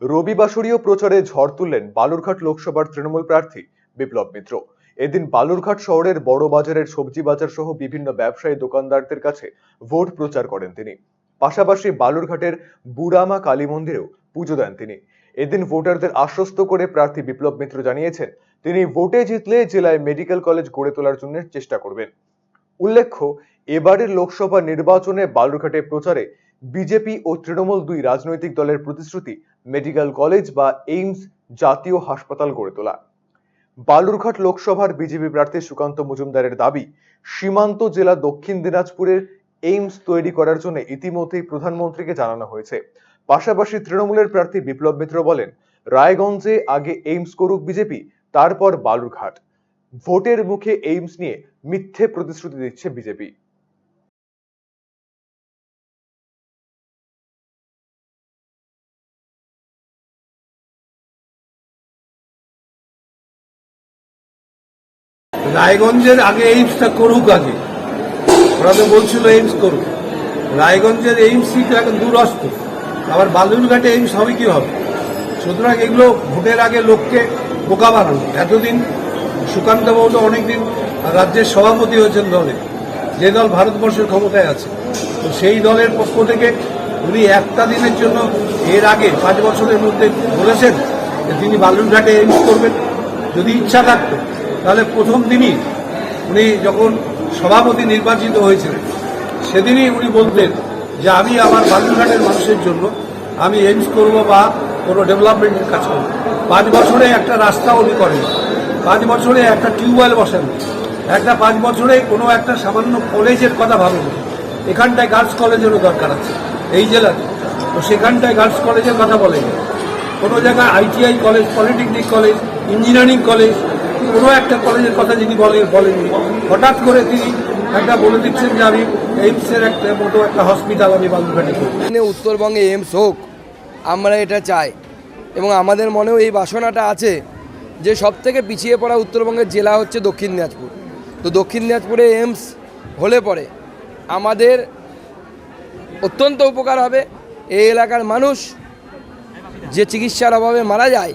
রবিবাসরীয় প্রচারে ঝড় তুললেন বালুরঘাট লোকসভার তৃণমূল প্রার্থী বিপ্লব মিত্র। এদিন বালুরঘাট শহরের বড় বাজারের সবজি বাজার সহ বিভিন্ন ব্যবসায়ী দোকানদারদের কাছে ভোট প্রচার করেন তিনি। পাশাপাশি বালুরঘাটের বুড়ামা কালী মন্দিরেও পুজো দেন তিনি। এদিন ভোটারদের আশ্বস্ত করে প্রার্থী বিপ্লব মিত্র জানিয়েছেন, তিনি ভোটে জিতলে জেলায় মেডিকেল কলেজ গড়ে তোলার জন্য চেষ্টা করবেন। উল্লেখ্য, এবারের লোকসভা নির্বাচনে বালুরঘাটে প্রচারে বিজেপি ও তৃণমূল দুই রাজনৈতিক দলের প্রতিশ্রুতি মেডিকেল কলেজ বা এইমস জাতীয় হাসপাতাল গড়ে তোলা। বালুরঘাট লোকসভার বিজেপি প্রার্থী সুকান্ত মজুমদারের দাবি, সীমান্ত জেলা দক্ষিণ দিনাজপুরের এইমস তৈরি করার জন্য ইতিমধ্যেই প্রধানমন্ত্রীকে জানানো হয়েছে। পাশাপাশি তৃণমূলের প্রার্থী বিপ্লব মিত্র বলেন, রায়গঞ্জে আগে এইমস করুক বিজেপি, তারপর বালুরঘাট। ভোটের মুখে এইমস নিয়ে মিথ্যে প্রতিশ্রুতি দিচ্ছে বিজেপি। রায়গঞ্জের আগে এইমসটা করুক আগে। ওরা তো বলছিল এইমস করুক। রায়গঞ্জের এইমসই তো এখন দূরস্থ আবার বালুরঘাটে এইমস হবে কি হবে? সুতরাং এগুলো ভোটের আগে লোককে বোকা বানানো। এতদিন সুকান্ত বাবু তো অনেকদিন রাজ্যের সভাপতি হয়েছেন দলে। যে দল ভারতবর্ষের ক্ষমতায় আছে। তো সেই দলের পক্ষ থেকে উনি একটা দিনের জন্য এর আগে পাঁচ বছরের মধ্যে বলেছেন যে তিনি বালুরঘাটে এইমস করবেন। যদি ইচ্ছা থাকতো। তাহলে প্রথম দিনই উনি যখন সভাপতি নির্বাচিত হয়েছিলেন, সেদিনই উনি বলতেন যে আমি আমার বালুরঘাটের মানুষের জন্য আমি এইমস করব বা কোনো ডেভেলপমেন্টের কাজ করব। পাঁচ বছরে একটা রাস্তা উনি করেন, পাঁচ বছরে একটা টিউবওয়েল বসেন, একটা পাঁচ বছরে কোনো একটা সামান্য কলেজের কথা ভাবেন। এখানটায় গার্লস কলেজেরও দরকার আছে, এই জেলাতে। তো সেখানটায় গার্লস কলেজের কথা বলেন। কোনো জায়গায় ITI college, polytechnic college, engineering college কোনো একটা কলেজের কথা যিনি বলেন বলেননি। হঠাৎ করে তিনি একটা বলে দিচ্ছেন যে আমি এইমসের একটা মতো একটা হসপিটাল আমি বালুরঘাটে করব উত্তরবঙ্গে এইমস হোক, আমরা এটা চাই। এবং আমাদের মনেও এই বাসনাটা আছে যে সব থেকে পিছিয়ে পড়া উত্তরবঙ্গের জেলা হচ্ছে দক্ষিণ দিনাজপুর। তো দক্ষিণ দিনাজপুরে এইমস হলে পরে আমাদের অত্যন্ত উপকার হবে। এই এলাকার মানুষ যে চিকিৎসার অভাবে মারা যায়,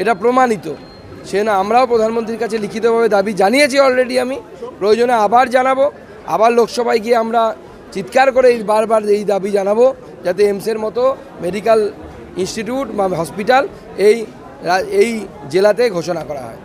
এটা প্রমাণিত। সে না আমরাও প্রধানমন্ত্রীর কাছে লিখিতভাবে দাবি জানিয়েছি অলরেডি আমি। প্রয়োজনে আবার জানাব। আবার লোকসভায় গিয়ে আমরা চিৎকার করে এই বারবার এই দাবি জানাব যাতে এমসের মতো মেডিকেল ইনস্টিটিউট বা হসপিটাল এই এই জেলাতে ঘোষণা করা হয়।